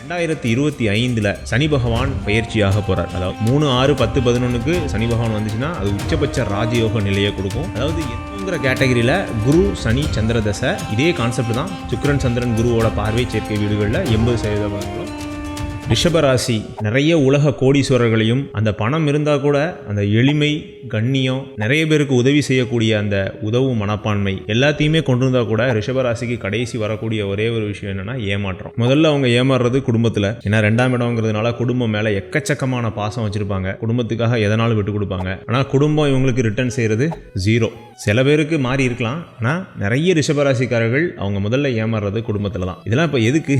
ரெண்டாயிரத்தி இருபத்தி ஐந்தில் சனி பகவான் பயிற்சியாக போகிறார் அதாவது மூணு ஆறு பத்து பதினொன்றுக்கு சனி பகவான் வந்துச்சுன்னா அது உச்சபட்ச ராஜயோக நிலையை கொடுக்கும். அதாவது எதுங்கிற கேட்டகரியில் குரு சனி சந்திர தசை இதே கான்செப்ட் தான் சுக்கரன் சந்திரன் குருவோட பார்வை சேர்க்கை வீடுகளில் எண்பது சதவீத பலன்களும் ரிஷபராசி. நிறைய உலக கோடீஸ்வரர்களையும் அந்த பணம் இருந்தால் கூட அந்த எளிமை கண்ணியம் நிறைய பேருக்கு உதவி செய்யக்கூடிய அந்த உதவும் மனப்பான்மை எல்லாத்தையுமே கொண்டு இருந்தால் கூட ரிஷபராசிக்கு கடைசி வரக்கூடிய ஒரே ஒரு விஷயம் என்னன்னா ஏமாற்றம். முதல்ல அவங்க ஏமாறுறது குடும்பத்தில். ஏன்னா ரெண்டாம் இடம்ங்கிறதுனால குடும்பம் மேலே எக்கச்சக்கமான பாசம் வச்சிருப்பாங்க. குடும்பத்துக்காக எதனாலும் விட்டு கொடுப்பாங்க. ஆனால் குடும்பம் இவங்களுக்கு ரிட்டர்ன் செய்கிறது ஜீரோ சில பேருக்கு மாறி இருக்கலாம். ஆனால் நிறைய ரிஷபராசிக்காரர்கள் அவங்க முதல்ல ஏமாறுறது குடும்பத்தில் தான் இதெல்லாம் இப்போ எதுக்கு?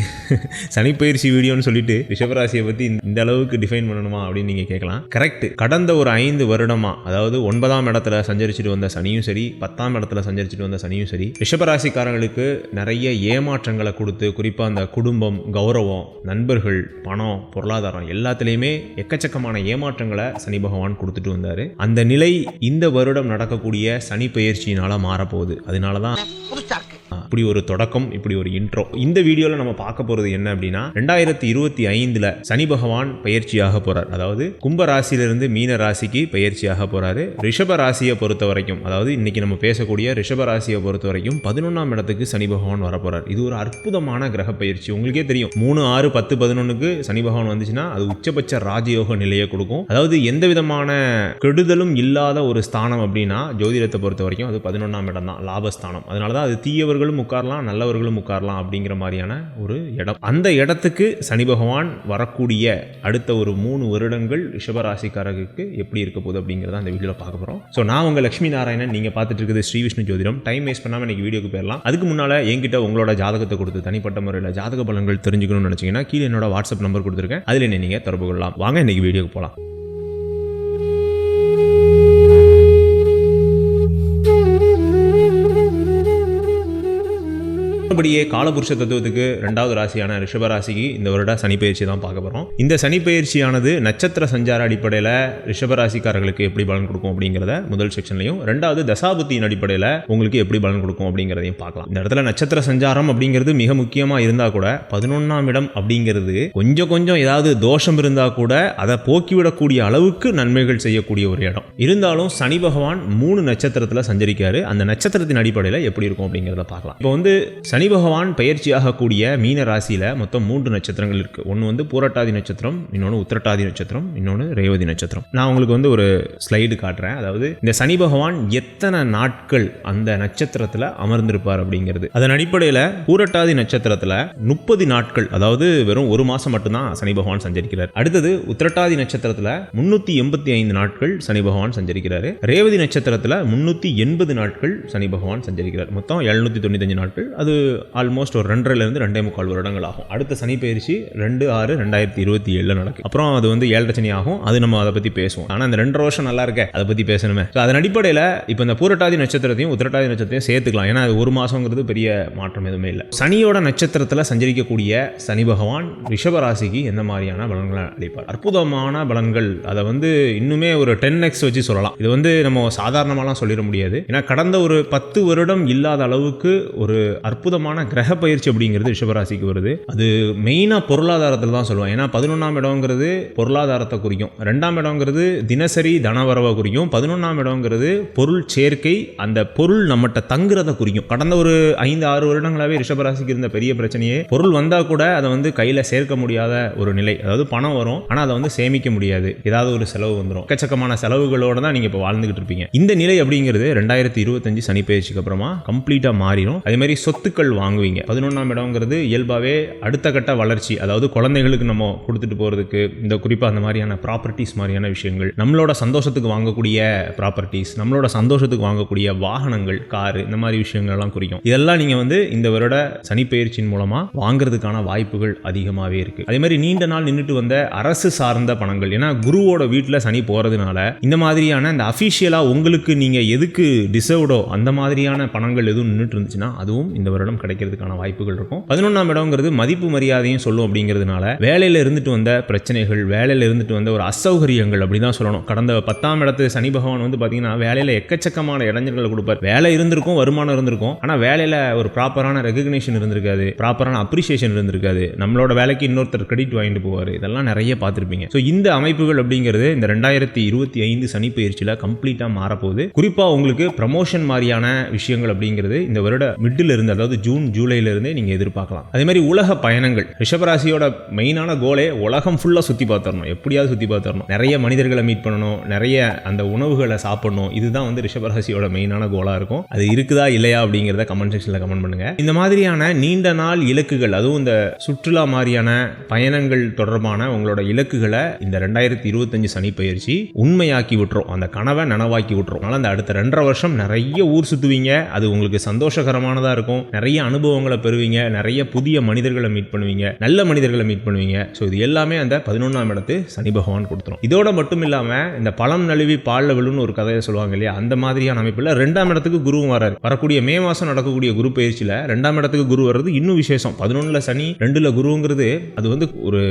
சனிப்பயிற்சி வீடியோன்னு சொல்லிட்டு ரிஷபராசியை பற்றி இந்த அளவுக்கு டிஃபைன் பண்ணணுமா அப்படின்னு நீங்கள் கேட்கலாம். கரெக்ட் கடந்த ஒரு ஐந்து வருடமா அதாவது ஒன்பதாம் இடத்துல சஞ்சரிச்சுட்டு வந்த சனியும் சரி பத்தாம் இடத்துல சஞ்சரிச்சுட்டு வந்த சனியும் சரி ரிஷபராசிக்காரங்களுக்கு நிறைய ஏமாற்றங்களை கொடுத்து குறிப்பாக அந்த குடும்பம் கௌரவம் நண்பர்கள் பணம் பொருளாதாரம் எல்லாத்துலேயுமே எக்கச்சக்கமான ஏமாற்றங்களை சனி பகவான் கொடுத்துட்டு வந்தார். அந்த நிலை இந்த வருடம் நடக்கக்கூடிய சனி பயிற்சியினால் மாறப்போகுது. அதனால தான் இப்படி ஒரு தொடக்கம் இப்படி ஒரு இன்ட்ரோ இந்த வீடியோவில் நம்ம பார்க்க போகிறது என்ன அப்படின்னா ரெண்டாயிரத்தி இருபத்தி ஐந்தில் சனி பகவான் பயிற்சியாக போகிறார் அதாவது கும்ப ராசியிலிருந்து மீன ராசிக்கு பயிற்சியாக போகிறாரு ரிஷப ராசியை பொறுத்த வரைக்கும் அதாவது இன்னைக்கு நம்ம பேசக்கூடிய ரிஷப ராசியை பொறுத்த வரைக்கும் பதினொன்றாம் இடத்துக்கு சனி பகவான் வரப்போகிறார் இது ஒரு அற்புதமான கிரக பயிற்சி. உங்களுக்கே தெரியும் மூணு ஆறு பத்து பதினொன்றுக்கு சனி பகவான் வந்துச்சுன்னா அது உச்சபட்ச ராஜயோக நிலையை கொடுக்கும். அதாவது எந்த விதமான கெடுதலும் இல்லாத ஒரு ஸ்தானம் அப்படின்னா ஜோதிடத்தை பொறுத்த வரைக்கும் அது பதினொன்றாம் இடம் தான் லாபஸ்தானம். அதனால தான் அது தீயவர்களும் உட்காரலாம் நல்லவர்களும் உட்காரலாம் அப்படிங்கிற மாதிரியான ஒரு இடம். அந்த இடத்துக்கு சனி பகவான் வரக்கூடிய அடுத்த ஒரு மூணு வருடங்கள் ரிஷபராசிக்காரருக்கு எப்படி இருக்க போகுது அப்படிங்கிறத அந்த வீடியோவில் பார்க்க போகிறோம் ஸோ நான் உங்கள் லட்சுமி நாராயணன். நீங்கள் பார்த்துட்டு இருக்குது ஸ்ரீ விஷ்ணு ஜோதிடம். டைம் வேஸ்ட் பண்ணாமல் இன்னைக்கு வீடியோக்கு போயிடலாம். அதுக்கு முன்னால் என்கிட்ட உங்களோட ஜாதகத்தை கொடுத்து தனிப்பட்ட முறையில் ஜாதக பலன்கள் தெரிஞ்சுக்கணும்னு நினச்சிங்கன்னா கீழே என்னோட வாட்ஸ்அப் நம்பர் கொடுத்துருக்கேன். அதில் என்ன நீங்கள் தொடர்பு கொள்ளலாம். வாங்க இன்னைக்கு வீடியோக்கு போகலாம் மற்றபடியே காலபுருஷ தத்துவத்துக்கு ரெண்டாவது ராசியான ரிஷபராசிக்கு இந்த வருட சனி பயிற்சி தான் பார்க்க போகிறோம் இந்த சனி பயிற்சியானது நட்சத்திர சஞ்சார அடிப்படையில் ரிஷபராசிக்காரர்களுக்கு எப்படி பலன் கொடுக்கும் அப்படிங்கிறத முதல் செக்ஷன்லையும் ரெண்டாவது தசாபுத்தியின் அடிப்படையில் உங்களுக்கு எப்படி பலன் கொடுக்கும் அப்படிங்கிறதையும் பார்க்கலாம். இந்த இடத்துல நட்சத்திர சஞ்சாரம் அப்படிங்கிறது மிக முக்கியமாக இருந்தால் கூட பதினொன்றாம் இடம் அப்படிங்கிறது கொஞ்சம் கொஞ்சம் ஏதாவது தோஷம் இருந்தால் கூட அதை போக்கிவிடக்கூடிய அளவுக்கு நன்மைகள் செய்யக்கூடிய ஒரு இடம். இருந்தாலும் சனி பகவான் மூணு நட்சத்திரத்தில் சஞ்சரிக்காரு. அந்த நட்சத்திரத்தின் அடிப்படையில் எப்படி இருக்கும் அப்படிங்கிறத பார்க்கலாம். இப்போ வந்து சனி பகவான் பயிற்சியாகக்கூடிய மீன ராசியில் மொத்தம் மூன்று நட்சத்திரங்கள் இருக்குது ஒன்று வந்து பூரட்டாதி நட்சத்திரம் இன்னொன்று உத்திரட்டாதி நட்சத்திரம் இன்னொன்று ரேவதி நட்சத்திரம். நான் உங்களுக்கு வந்து ஒரு ஸ்லைடு காட்டுறேன். அதாவது இந்த சனி பகவான் எத்தனை நாட்கள் அந்த நட்சத்திரத்தில் அமர்ந்திருப்பார் அப்படிங்கிறது. அதன் அடிப்படையில் பூரட்டாதி நட்சத்திரத்தில் முப்பது நாட்கள் அதாவது வெறும் ஒரு மாதம் மட்டும்தான் சனி பகவான் சஞ்சரிக்கிறார். அடுத்தது உத்திரட்டாதி நட்சத்திரத்தில் முன்னூற்றி எண்பத்தி ஐந்து நாட்கள் சனி பகவான் சஞ்சரிக்கிறார். ரேவதி நட்சத்திரத்தில் முன்னூற்றி எண்பது நாட்கள் சனி பகவான் சஞ்சரிக்கிறார். மொத்தம் எழுநூற்றி தொண்ணூத்தஞ்சு நாட்கள். அது ஆல்மோஸ்ட் ஒரு ரெண்டரைலேருந்து ரெண்டே முக்கால் வருடங்கள் ஆகும். அடுத்த சனி பயிற்சி ரெண்டு ஆறு ரெண்டாயிரத்தி இருபத்தி ஏழில் நடக்கும். அப்புறம் அது வந்து ஏழரை சனி ஆகும். அது நம்ம அதை பற்றி பேசுவோம். ஆனால் அந்த ரெண்டரை வருஷம் நல்லா இருக்க அதை பற்றி பேசணுமே. ஸோ அதன் அடிப்படையில் இப்போ இந்த பூரட்டாதி நட்சத்திரத்தையும் உத்திரட்டாதி நட்சத்திரத்தையும் சேர்த்துக்கலாம். ஏன்னா அது ஒரு மாதங்கிறது பெரிய மாற்றம் எதுவுமே இல்லை. சனியோட நட்சத்திரத்தில் சஞ்சரிக்கக்கூடிய சனி பகவான் ரிஷப ராசிக்கு எந்த மாதிரியான பலன்களை அளிப்பார்? அற்புதமான பலன்கள். அதை வந்து இன்னுமே ஒரு டென் எக்ஸ் வச்சு சொல்லலாம். இது வந்து நம்ம சாதாரணமாலாம் சொல்லிட முடியாது. ஏன்னா கடந்த ஒரு பத்து வருடம் இல்லாத அளவுக்கு ஒரு அற்புதம் அற்புதமான கிரக பயிற்சி அப்படிங்கிறது ரிஷபராசிக்கு வருது. அது மெயினாக பொருளாதாரத்தில் தான் சொல்லுவோம் ஏன்னா பதினொன்றாம் இடங்கிறது பொருளாதாரத்தை குறிக்கும். ரெண்டாம் இடங்கிறது தினசரி தனவரவை குறிக்கும். பதினொன்றாம் இடங்கிறது பொருள் சேர்க்கை அந்த பொருள் நம்மகிட்ட தங்குறதை குறிக்கும். கடந்த ஒரு ஐந்து ஆறு வருடங்களாகவே ரிஷபராசிக்கு இருந்த பெரிய பிரச்சனையே பொருள் வந்தால் கூட அதை வந்து கையில் சேர்க்க முடியாத ஒரு நிலை. அதாவது பணம் வரும் ஆனால் அதை வந்து சேமிக்க முடியாது. ஏதாவது ஒரு செலவு வந்துடும் எக்கச்சக்கமான செலவுகளோட தான் நீங்கள் இப்போ வாழ்ந்துகிட்டு இருப்பீங்க. இந்த நிலை அப்படிங்கிறது ரெண்டாயிரத்தி இருபத்தஞ்சு சனி பயிற்சிக்கு அப்புறமா கம்ப்ளீட்டாக மாறிடும் அதே மாதிரி சொத்துக்கள் வாங்குவீங்க. பதினொன்றாம் இடங்கிறது இயல்பாகவே அடுத்த கட்ட வளர்ச்சி. அதாவது குழந்தைகளுக்கு நம்ம கொடுத்துட்டு போகிறதுக்கு இந்த குறிப்பாக அந்த மாதிரியான ப்ராப்பர்ட்டிஸ் மாதிரியான விஷயங்கள். நம்மளோட சந்தோஷத்துக்கு வாங்கக்கூடிய ப்ராப்பர்ட்டிஸ் நம்மளோட சந்தோஷத்துக்கு வாங்கக்கூடிய வாகனங்கள் காரு இந்த மாதிரி விஷயங்கள் எல்லாம் குறிக்கும். இதெல்லாம் நீங்கள் வந்து இந்த வருட சனிப்பெயர்ச்சியின் மூலமாக வாங்குறதுக்கான வாய்ப்புகள் அதிகமாகவே இருக்குது அதே மாதிரி நீண்ட நாள் நின்றுட்டு வந்த அரசு சார்ந்த பணங்கள். ஏன்னா குருவோட வீட்டில் சனி போகிறதுனால இந்த மாதிரியான இந்த அஃபிஷியலாக உங்களுக்கு நீங்கள் எதுக்கு டிசர்வ்டோ அந்த மாதிரியான பணங்கள் எதுவும் நின்றுட்டு இருந்துச்சுன்னா அதுவும் இந்த வருடம் கிடைக்கிறதுக்கான வாய்ப்புகள் இருக்கும். பதினொன்றாம் இடம்ங்கிறது மதிப்பு மரியாதையும் சொல்லும் அப்படிங்கிறதுனால வேலையில் இருந்துட்டு வந்த பிரச்சனைகள் வேலையில் இருந்துட்டு வந்த ஒரு அசௌகரியங்கள் அப்படி தான் சொல்லணும். கடந்த பத்தாம் இடத்து சனி பகவான் வந்து பார்த்தீங்கன்னா வேலையில் எக்கச்சக்கமான இடைஞ்சல்களை கொடுப்பார். வேலை இருந்திருக்கும் வருமானம் இருந்திருக்கும். ஆனால் வேலையில் ஒரு ப்ராப்பரான ரெகக்னேஷன் இருந்திருக்காது ப்ராப்பரான அப்ரிசியேஷன் இருந்திருக்காது. நம்மளோட வேலைக்கு இன்னொருத்தர் கிரெடிட் வாங்கிட்டு போவார். இதெல்லாம் நிறைய பார்த்துருப்பீங்க. ஸோ இந்த அமைப்புகள் அப்படிங்கிறது இந்த ரெண்டாயிரத்தி இருபத்தி ஐந்து சனி பயிற்சியில் கம்ப்ளீட்டாக மாறப்போகுது. குறிப்பாக உங்களுக்கு ப்ரமோஷன் மாதிரியான விஷயங்கள் அப்படிங்கிறது இந்த வருட மிட்டில் இருந்து அதாவது ஜூன் ஜூன் இருந்தே நீங்கள் எதிர்பார்க்கலாம். அதே மாதிரி உலக பயணங்கள். ரிஷபராசியோட மெயினான கோலே உலகம் ஃபுல்லாக சுற்றி பார்த்துடணும் எப்படியாவது சுற்றி பார்த்துடணும் நிறைய மனிதர்களை மீட் பண்ணணும். நிறைய அந்த உணவுகளை சாப்பிடணும். இதுதான் வந்து ரிஷபராசியோட மெயினான கோலாக இருக்கும். அது இருக்குதா இல்லையா அப்படிங்கிறத கமெண்ட் செக்ஷனில் கமெண்ட் பண்ணுங்க. இந்த மாதிரியான நீண்ட நாள் இலக்குகள் அதுவும் இந்த சுற்றுலா மாதிரியான பயணங்கள் தொடர்பான உங்களோட இலக்குகளை இந்த ரெண்டாயிரத்தி இருபத்தஞ்சு சனி பயிற்சி உண்மையாக்கி விட்டுரும். அந்த கனவை நனவாக்கி விட்டுரும். அதனால் அந்த அடுத்த ரெண்டரை வருஷம் நிறைய ஊர் சுற்றுவீங்க அது உங்களுக்கு சந்தோஷகரமானதாக இருக்கும். நிறைய நிறைய அனுபவங்களை பெறுவீங்க. நிறைய புதிய மனிதர்களை மீட் பண்ணுவீங்க. நல்ல மனிதர்களை மீட் பண்ணுவீங்க. ஸோ இது எல்லாமே அந்த பதினொன்றாம் இடத்து சனி பகவான் கொடுத்துரும். இதோட மட்டும் இல்லாமல் இந்த பழம் நழுவி பாலில் விழுன்னு ஒரு கதையை சொல்லுவாங்க இல்லையா? அந்த மாதிரியான அமைப்பில் ரெண்டாம் இடத்துக்கு குருவும் வராரு. வரக்கூடிய மே மாதம் நடக்கக்கூடிய குரு பயிற்சியில் ரெண்டாம் இடத்துக்கு குரு வர்றது இன்னும் விசேஷம். பதினொன்றில் சனி ரெண்டில் குருங்கிறது அது வந்து ஒரு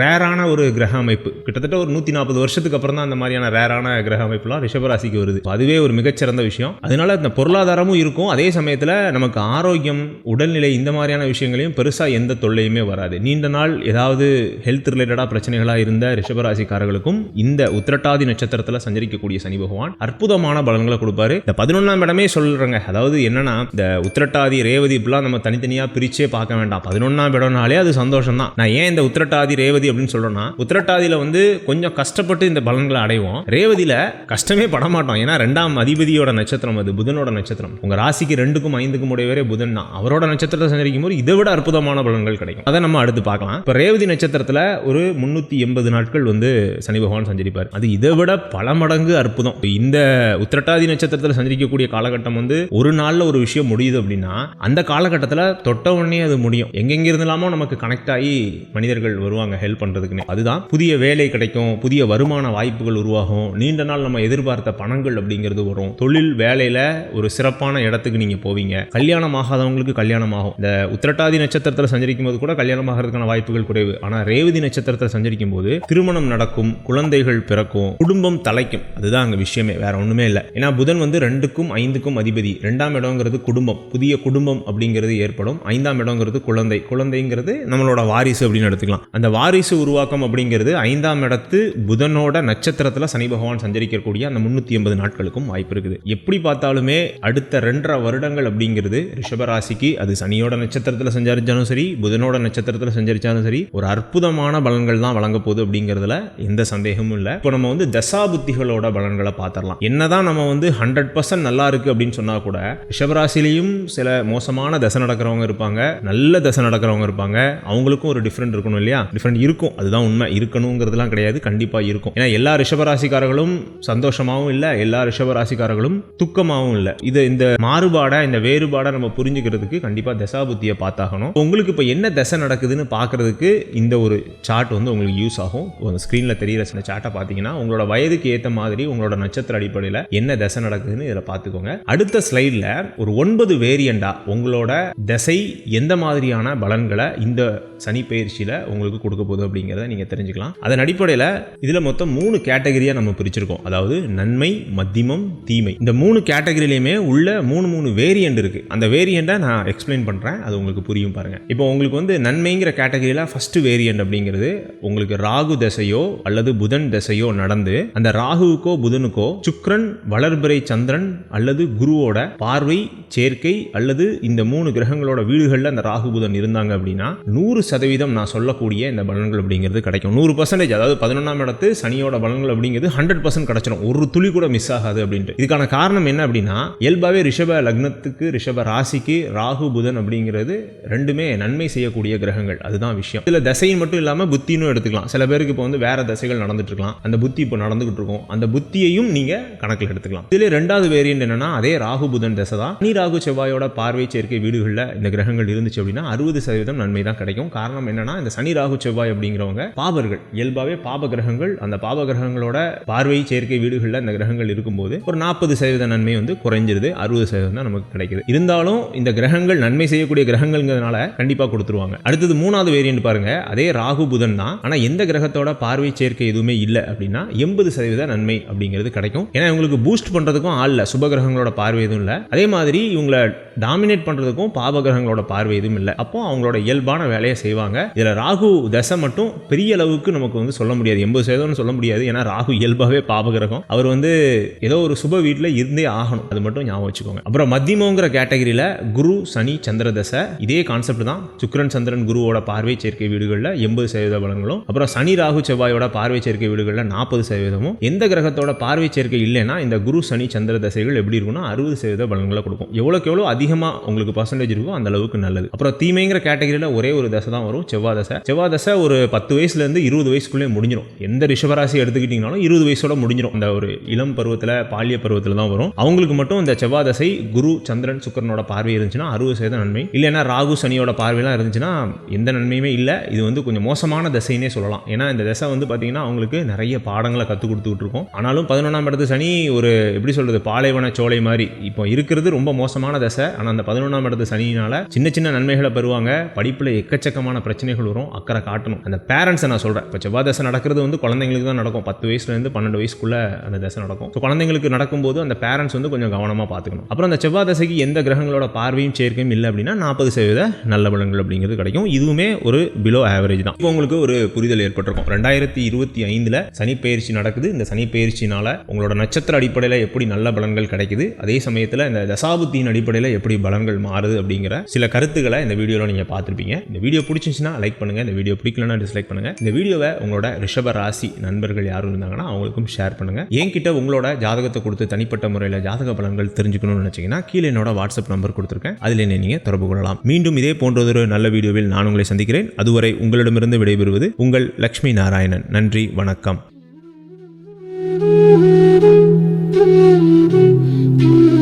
ரேரான ஒரு கிரக அமைப்பு. கிட்டத்தட்ட ஒரு நூற்றி நாற்பது வருஷத்துக்கு அப்புறம் தான் அந்த மாதிரியான ரேரான கிரக அமைப்புலாம் ரிஷபராசிக்கு வருது. அதுவே ஒரு மிகச்சிறந்த விஷயம். அதனால இந்த பொருளாதாரமும் இருக்கும். அதே சமயத்தில் நமக்கு ஆரோக்கியம் உடல்நிலை இந்த மாதிரியான விஷயங்களையும் பெருசாக எந்த தொல்லையுமே வராது. நீண்ட நாள் ஏதாவது ஹெல்த் ரிலேட்டடாக பிரச்சனைகளாக இருந்த ரிஷபராசிக்காரர்களுக்கும் இந்த உத்திரட்டாதி நட்சத்திரத்தில் சஞ்சரிக்கக்கூடிய சனி பகவான் அற்புதமான பலன்களை கொடுப்பாரு. இந்த பதினொன்றாம் இடமே சொல்கிறேங்க அதாவது என்னன்னா இந்த உத்திரட்டாதி ரேவதி இப்படிலாம் நம்ம தனித்தனியாக பிரிச்சே பார்க்க வேண்டாம். பதினொன்றாம் இடம்னாலே அது சந்தோஷம் தான் நான் ஏன் இந்த உத்திரட்டாதி ரேவதி அப்படின்னு சொல்றேன்னா உத்திரட்டாதியில் வந்து கொஞ்சம் கஷ்டப்பட்டு இந்த பலன்களை அடைவோம். ரேவதியில் கஷ்டமே பட மாட்டோம் ஏன்னா ரெண்டாம் அதிபதியோட நட்சத்திரம் அது புதனோட நட்சத்திரம். உங்கள் ராசிக்கு ரெண்டுக்கும் ஐந்துக்கும் உடையவரே புதன் தான். அவரோட நட்சத்திரத்தை சஞ்சரிக்கும் போது இதை விட அற்புதமான பலன்கள் கிடைக்கும். அதை நம்ம அடுத்து பார்க்கலாம். இப்போ ரேவதி நட்சத்திரத்தில் ஒரு முன்னூற்றி எண்பது நாட்கள் வந்து சனி பகவான் சஞ்சரிப்பார். அது இதை விட பல மடங்கு அற்புதம். இந்த உத்திரட்டாதி நட்சத்திரத்தில் சஞ்சரிக்கக்கூடிய காலகட்டம் வந்து ஒரு நாளில் ஒரு விஷயம் முடியுது அப்படின்னா அந்த காலகட்டத்தில் தொட்ட உடனே அது முடியும். எங்கெங்க இருந்தலாமோ நமக்கு கனெக்ட் ஆகி மனிதர்கள் வருவாங்க ஹெல்ப் பண்ணுறதுக்குன்னு அதுதான் புதிய வேலை கிடைக்கும் புதிய வருமான வாய்ப்புகள் உருவாகும் நீண்ட நாள் நம்ம எதிர்பார்த்த பணங்கள் அப்படிங்கிறது வரும். தொழில் வேலையில் ஒரு சிறப்பான இடத்துக்கு நீங்கள் போவீங்க. கல்யாணம் ஆகாதவங்களுக்கு கல்யாணம் ஆகும் இந்த உத்திரட்டாதி நட்சத்திரத்தில் சஞ்சரிக்கும் போது கூட கல்யாணம் ஆகிறதுக்கான வாய்ப்புகள் குறைவு. ஆனால் ரேவதி நட்சத்திரத்தில் சஞ்சரிக்கும் போது திருமணம் நடக்கும் குழந்தைகள் பிறக்கும் குடும்பம் தலைக்கும். அதுதான் அங்கே விஷயமே வேற ஒன்றுமே இல்லை. ஏன்னா புதன் வந்து ரெண்டுக்கும் ஐந்துக்கும் அதிபதி. ரெண்டாம் இடங்கிறது குடும்பம். புதிய குடும்பம் அப்படிங்கிறது ஏற்படும். ஐந்தாம் இடங்கிறது குழந்தை. குழந்தைங்கிறது நம்மளோட வாரிசு அப்படின்னு எடுத்துக்கலாம். அந்த வாரிசு உருவாக்கம் அப்படிங்கிறது ஐந்தாம் இடத்து புதனோட நட்சத்திரத்தில் சனி பகவான் சஞ்சரிக்கக்கூடிய அந்த முன்னூற்றி எண்பது நாட்களுக்கும் வாய்ப்பு இருக்குது. எப்படி பார்த்தாலுமே அடுத்த ரெண்டரை வருடங்கள் அப்படிங்கிறது ராசிக்கு அது சனியோட நட்சத்திரத்தில் சஞ்சரிச்சாலும் சரி புதனோட நட்சத்திரத்தில் சஞ்சரிச்சாலும் சரி ஒரு அற்புதமான பலன்கள் தான் வழங்க போகுது அப்படிங்கிறதுல எந்த சந்தேகமும் இல்லை. இப்போ நம்ம வந்து தசாபுத்திகளோட பலன்களை பார்த்துடலாம் என்னதான் நம்ம வந்து ஹண்ட்ரட் பர்சன்ட் நல்லா இருக்கு அப்படின்னு சொன்னா கூட ரிஷபராசிலையும் சில மோசமான தசை நடக்கிறவங்க இருப்பாங்க நல்ல தசை நடக்கிறவங்க இருப்பாங்க. அவங்களுக்கும் ஒரு டிஃப்ரெண்ட் இருக்கணும் இல்லையா? டிஃப்ரெண்ட் இருக்கும். அதுதான் உண்மை. இருக்கணுங்கிறதுலாம் கிடையாது. கண்டிப்பாக இருக்கும். ஏன்னா எல்லா ரிஷபராசிக்காரர்களும் சந்தோஷமாகவும் இல்லை எல்லா ரிஷபராசிக்காரர்களும் துக்கமாகவும் இல்லை. இது இந்த மாறுபாடை இந்த வேறுபாடை நம்ம புரிஞ்சுக்கிறது புரிஞ்சுக்கிறதுக்கு கண்டிப்பாக தசாபுத்தியை பார்த்தாகணும். உங்களுக்கு இப்போ என்ன தசை நடக்குதுன்னு பார்க்கறதுக்கு இந்த ஒரு சார்ட் வந்து உங்களுக்கு யூஸ் ஆகும். ஸ்க்ரீனில் தெரியிற சின்ன சார்ட்டை பார்த்தீங்கன்னா உங்களோட வயதுக்கு ஏற்ற மாதிரி உங்களோட நட்சத்திர அடிப்படையில் என்ன தசை நடக்குதுன்னு இதில் பார்த்துக்கோங்க. அடுத்த ஸ்லைடில் ஒரு ஒன்பது வேரியண்டா உங்களோட தசை எந்த மாதிரியான பலன்களை இந்த சனி பயிற்சியில் உங்களுக்கு கொடுக்க போகுது அப்படிங்கிறத நீங்கள் தெரிஞ்சுக்கலாம். அதன் அடிப்படையில் இதில் மொத்தம் மூணு கேட்டகரியாக நம்ம பிரிச்சிருக்கோம். அதாவது நன்மை மத்தியமம் தீமை. இந்த மூணு கேட்டகரியிலையுமே உள்ள மூணு மூணு வேரியண்ட் இருக்குது அந்த வேரியண்ட்டை நான் எக்ஸ்பிளைன் பண்ணுறேன் அது உங்களுக்கு புரியும் பாருங்கள் இப்போ உங்களுக்கு வந்து நன்மைங்கிற கேட்டகரியில் ஃபஸ்ட்டு வேரியண்ட் அப்படிங்கிறது உங்களுக்கு ராகு தசையோ அல்லது புதன் தசையோ நடந்து அந்த ராகுவுக்கோ புதனுக்கோ சுக்ரன் வளர்பிறை சந்திரன் அல்லது குருவோட பார்வை சேர்க்கை அல்லது இந்த மூணு கிரகங்களோட வீடுகளில் அந்த ராகு புதன் இருந்தாங்க அப்படின்னா நூறு சதவீதம் நான் சொல்லக்கூடிய இந்த பலன்கள் அப்படிங்கிறது கிடைக்கும். நூறு பர்சன்டேஜ் அதாவது பதினொன்றாம் இடத்து சனியோட பலன்கள் அப்படிங்கிறது ஹண்ட்ரட் பர்சன்ட் கிடச்சிடும் ஒரு துளி கூட மிஸ் ஆகாது அப்படின்ட்டு. இதுக்கான காரணம் என்ன அப்படின்னா இயல்பாகவே ரிஷப லக்னத்துக்கு ரிஷப ராசிக்கு ராகு புதன் அப்படிங்கிறது ரெண்டுமே நன்மை செய்யக்கூடிய கிரகங்கள். அதுதான் விஷயம். இதில் தசையின் மட்டும் இல்லாமல் புத்தினும் எடுத்துக்கலாம். சில பேருக்கு இப்போ வந்து வேற தசைகள் நடந்துட்டு இருக்கலாம் அந்த புத்தி இப்போ நடந்துகிட்டு இருக்கும் அந்த புத்தியையும் நீங்கள் கணக்கில் எடுத்துக்கலாம். இதில் ரெண்டாவது வேரியன்ட் என்னன்னா அதே ராகு புதன் தசை தான். நீ ராகு செவ்வாயோட பார்வை சேர்க்கை வீடுகளில் இந்த கிரகங்கள் இருந்துச்சு அப்படின்னா அறுபது சதவீதம் நன்மை தான் கிடைக்கும். காரணம் என்னன்னா இந்த சனி ராகு செவ்வாய் அப்படிங்கிறவங்க பாபர்கள் இயல்பாகவே பாப கிரகங்கள் அந்த பாப கிரகங்களோட பார்வை சேர்க்கை வீடுகளில் அந்த கிரகங்கள் இருக்கும்போது ஒரு நாற்பது சதவீத நன்மை வந்து குறைஞ்சிருது. அறுபது சதவீதம் தான் நமக்கு கிடைக்குது. இருந்தாலும் இந்த கிரகங்கள் நன்மை செய்யக்கூடிய கிரகங்கள்ங்கிறதுனால கண்டிப்பாக கொடுத்துருவாங்க. அடுத்தது மூணாவது வேரியன்ட் பாருங்க. அதே ராகு புதன் தான். ஆனால் எந்த கிரகத்தோட பார்வை சேர்க்கை எதுவுமே இல்லை அப்படின்னா எண்பது சதவீத நன்மை அப்படிங்கிறது கிடைக்கும். ஏன்னா இவங்களுக்கு பூஸ்ட் பண்ணுறதுக்கும் ஆள் இல்லை. சுப கிரகங்களோட பார்வை எதுவும் இல்லை. அதே மாதிரி இவங்களை டாமினேட் பண்ணுறதுக்கும் பாப கிரகங்களோட பார்வை எதுவும் இல்லை. அப்போ அவங்களோட இயல்பான வேலையை செய்வாங்க. இதில் ராகு தசை மட்டும் பெரிய அளவுக்கு நமக்கு வந்து சொல்ல முடியாது. எண்பது சதவீதம்னு சொல்ல முடியாது. ஏன்னா ராகு இயல்பாகவே பாப கிரகம் அவர் வந்து ஏதோ ஒரு சுப வீட்டில் இருந்தே ஆகணும். அது மட்டும் ஞாபகம் வச்சுக்கோங்க. அப்புறம் மத்தியமோங்கிற கேட்டகரியில் குரு சனி சந்திர தசை இதே கான்செப்ட் தான். சுக்கரன் சந்திரன் குருவோட பார்வை சேர்க்கை வீடுகளில் எண்பது சதவீத பலன்களும். அப்புறம் சனி ராகு செவ்வாயோட பார்வை சேர்க்கை வீடுகளில் நாற்பது சதவீதமும். எந்த கிரகத்தோட பார்வை சேர்க்கை இல்லைன்னா இந்த குரு சனி சந்திர தசைகள் எப்படி இருக்குன்னா அறுபது சதவீத பலன்களை கொடுக்கும். எவ்வளோக்கு எவ்வளோ அதிகமாக உங்களுக்கு பர்சன்டேஜ் இருக்கோ அந்த அளவுக்கு நல்லது. அப்புறம் தீமைங்கிற கேட்டகரியில் ஒரே ஒரு தசை தான் வரும் செவ்வாய் தசை. செவ்வாய் தசை ஒரு பத்து வயசுலேருந்து இருபது வயசுக்குள்ளே முடிஞ்சிடும் எந்த ரிஷபராசி எடுத்துக்கிட்டிங்கனாலும் இருபது வயசோட முடிஞ்சிடும் அந்த ஒரு இளம் பருவத்தில் பாலிய பருவத்தில் தான் வரும். அவங்களுக்கு மட்டும் இந்த செவ்வாய் தசை குரு சந்திரன் சுக்கரனோட பார்வை இருந்துச்சுன்னா அறுபது சதவீத நன்மை. இல்லைன்னா ராகு சனியோட பார்வையெல்லாம் இருந்துச்சுன்னா எந்த நன்மையுமே இல்லை. இது வந்து கொஞ்சம் மோசமான தசைன்னே சொல்லலாம். ஏன்னா இந்த தசை வந்து பார்த்தீங்கன்னா அவங்களுக்கு நிறைய பாடங்களை கற்றுக் கொடுத்துட்டு இருக்கோம். ஆனாலும் பதினொன்றாம் இடத்து சனி ஒரு எப்படி சொல்கிறது பாலைவன சோலை மாதிரி. இப்போ இருக்கிறது ரொம்ப மோசமான தசை. ஆனால் அந்த பதினொன்றாம் இடத்து சனியினால் சின்ன சின்ன நன்மைகளை பெறுவாங்க. படிப்பில் எக்கச்சக்கமான பிரச்சனைகள் வரும். அக்கறை காட்டணும். அந்த பேரண்ட்ஸை நான் சொல்கிறேன் இப்போ செவ்வாய் தசை நடக்கிறது வந்து குழந்தைங்களுக்கு தான் நடக்கும். பத்து வயசுலேருந்து பன்னெண்டு வயசுக்குள்ளே அந்த தசை நடக்கும். ஸோ குழந்தைங்களுக்கு நடக்கும்போது அந்த பேரண்ட்ஸ் வந்து கொஞ்சம் கவனமாக பார்த்துக்கணும். அப்புறம் அந்த செவ்வாய் தசைக்கு எந்த கிரகங்களோட பார்வையும் சேர்க்கையும் இல்லை அப்படின்னா நாற்பது சதவீத நல்ல பலன்கள் அப்படிங்கிறது கிடைக்கும். இதுவுமே ஒரு பிலோ ஆவரேஜ் தான். இப்போ உங்களுக்கு ஒரு புரிதல் ஏற்பட்டிருக்கும். ரெண்டாயிரத்தி இருபத்தி ஐந்தில் சனி பயிற்சி நடக்குது. இந்த சனி உங்களோட நட்சத்திர அடிப்படையில் எப்படி நல்ல பலன்கள் கிடைக்குது? அதே சமயத்தில் இந்த தசாபுத்தியின் அடிப்படையில் எப்படி எப்படி பலன்கள் மாறுது அப்படிங்கிற சில கருத்துக்களை இந்த வீடியோவில் நீங்கள் பார்த்துருப்பீங்க. இந்த வீடியோ பிடிச்சிருந்துச்சுன்னா லைக் பண்ணுங்கள் இந்த வீடியோ பிடிக்கலன்னா டிஸ்லைக் பண்ணுங்கள் இந்த வீடியோவை உங்களோட ரிஷப ராசி நண்பர்கள் யாரும் இருந்தாங்கன்னா அவங்களுக்கும் ஷேர் பண்ணுங்கள் என்கிட்ட உங்களோட ஜாதகத்தை கொடுத்து தனிப்பட்ட முறையில் ஜாதக பலன்கள் தெரிஞ்சுக்கணும்னு நினச்சிங்கன்னா கீழே என்னோட வாட்ஸ்அப் நம்பர் கொடுத்துருக்கேன். அதில் என்ன நீங்கள் தொடர்பு கொள்ளலாம். மீண்டும் இதே போன்றதொரு நல்ல வீடியோவில் நான் உங்களை சந்திக்கிறேன். அதுவரை உங்களிடமிருந்து விடைபெறுவது உங்கள் லக்ஷ்மி நாராயணன். நன்றி வணக்கம். Thank you.